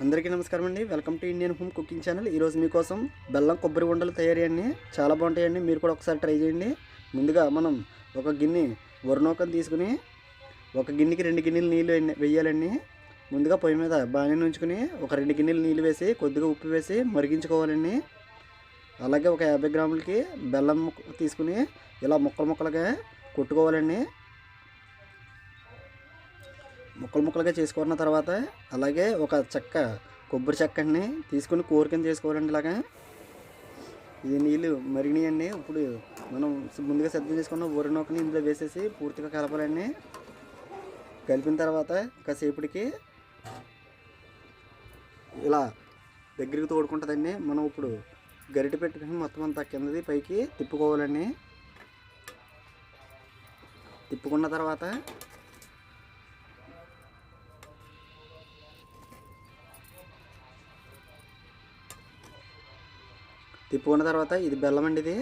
అందరికీ నమస్కారం అండి. Welcome to Indian home cooking channel. ఈరోజు మీకోసం బెల్లం కొబ్బరి ఉండలు తయారీ అండి చాలా బాగుంటాయండి. మీరు కూడా ఒకసారి ట్రై చేయండి. ముందుగా మనం ఒక గిన్నె వరునోకం తీసుకుని ఒక గిన్నెకి రెండు గిన్నెలు నీళ్ళు ఎన్ని- వేయాలండి. ముందుగా పొయ్యి మీద బాణీని ఉంచుకుని ఒక రెండు గిన్నెలు నీళ్ళు వేసి కొద్దిగా ఉప్పు వేసి మరిగించుకోవాలండి. అలాగే ఒక యాభై గ్రాములకి బెల్లం తీసుకుని ఇలా ముక్కలు ముక్కలుగా కొట్టుకోవాలండి. ముక్కలు ముక్కలుగా చేసుకున్న తర్వాత అలాగే ఒక చెక్క కొబ్బరి చెక్కని తీసుకుని కూర కింద చేసుకోవాలండి ఇలాగా. ఇది నీళ్ళు మరిగినాయండి. ఇప్పుడు మనం ముందుగా సిద్ధం చేసుకున్న ఊరి నూకని ఇందులో వేసేసి పూర్తిగా కలపాలండి. కలిపిన తర్వాత కాసేపటికి ఇలా దగ్గరికి తోడుకుంటుందండి. మనం ఇప్పుడు గరిటె పెట్టుకుని మొత్తం అంతా కిందది పైకి తిప్పుకోవాలండి. తిప్పుకున్న తర్వాత తిప్పుకున్న తర్వాత ఇది బెల్లం అండి ఇది.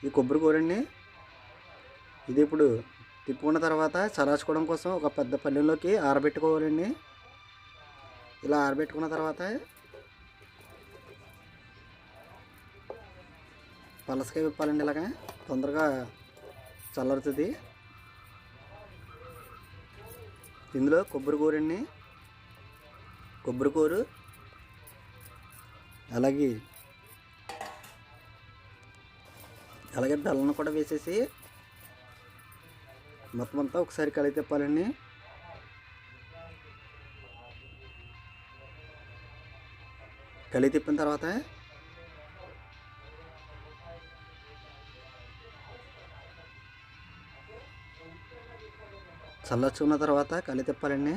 ఇది కొబ్బరి కూర అండి ఇది ఇప్పుడు తిప్పుకున్న తర్వాత చలార్చుకోవడం కోసం ఒక పెద్ద పల్లెల్లోకి ఆరబెట్టుకోవాలండి. ఇలా ఆరబెట్టుకున్న తర్వాత పలసకాయ విప్పాలండి ఇలాగా. తొందరగా చల్లరుతుంది. ఇందులో కొబ్బరి కూర అండి కొబ్బరి కూరు అలాగే అలాగే బెల్లం కూడా వేసేసి మొత్తం అంతా ఒకసారి కలిగి తిప్పాలండి. కలిగి తిప్పిన తర్వాత చల్లచుకున్న తర్వాత కలిగి తిప్పాలండి.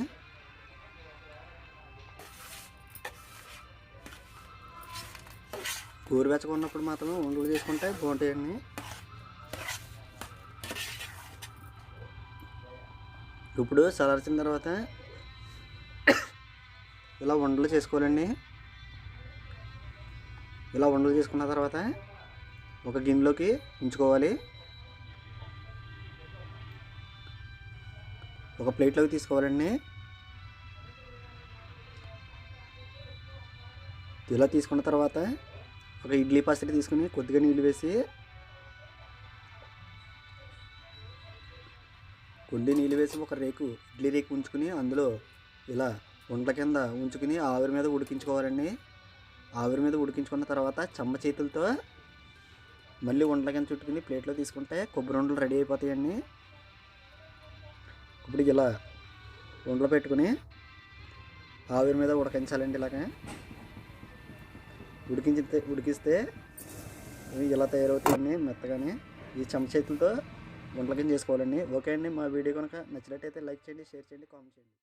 గోరువెచ్చగా ఉన్నప్పుడు మాత్రం ఉండలు చేసుకుంటే బాగుంటాయండి. ఇప్పుడు చల్లార్చిన తర్వాత ఇలా ఉండలు చేసుకోవాలండి. ఇలా ఉండలు చేసుకున్న తర్వాత ఒక గిన్నెలోకి ఉంచుకోవాలి. ఒక ప్లేట్లోకి తీసుకోవాలండి. ఇలా తీసుకున్న తర్వాత ఒక ఇడ్లీ పచ్చడి తీసుకుని కొద్దిగా నీళ్ళు వేసి కొన్ని నీళ్ళు వేసి ఒక రేకు ఇడ్లీ రేకు ఉంచుకుని అందులో ఇలా ఉండల కింద ఉంచుకుని ఆవిరి మీద ఉడికించుకోవాలండి. ఆవిరి మీద ఉడికించుకున్న తర్వాత చెమ్మ చేతులతో మళ్ళీ ఉండల కింద చుట్టుకుని ప్లేట్లో తీసుకుంటే కొబ్బరి ఉండలు రెడీ అయిపోతాయండి. ఇప్పుడు ఇలా ఉండలు పెట్టుకుని ఆవిరి మీద ఉడికించాలండి ఇలాగే. ఉడికించితే ఉడికిస్తే ఇవి ఇలా తయారవుతాయండి మెత్తగానే ఈ చెంచ చేతులతో చేసుకోవాలండి. ఓకే అండి మా వీడియో కనుక నచ్చినట్టయితే లైక్ చేయండి షేర్ చేయండి కామెంట్ చేయండి.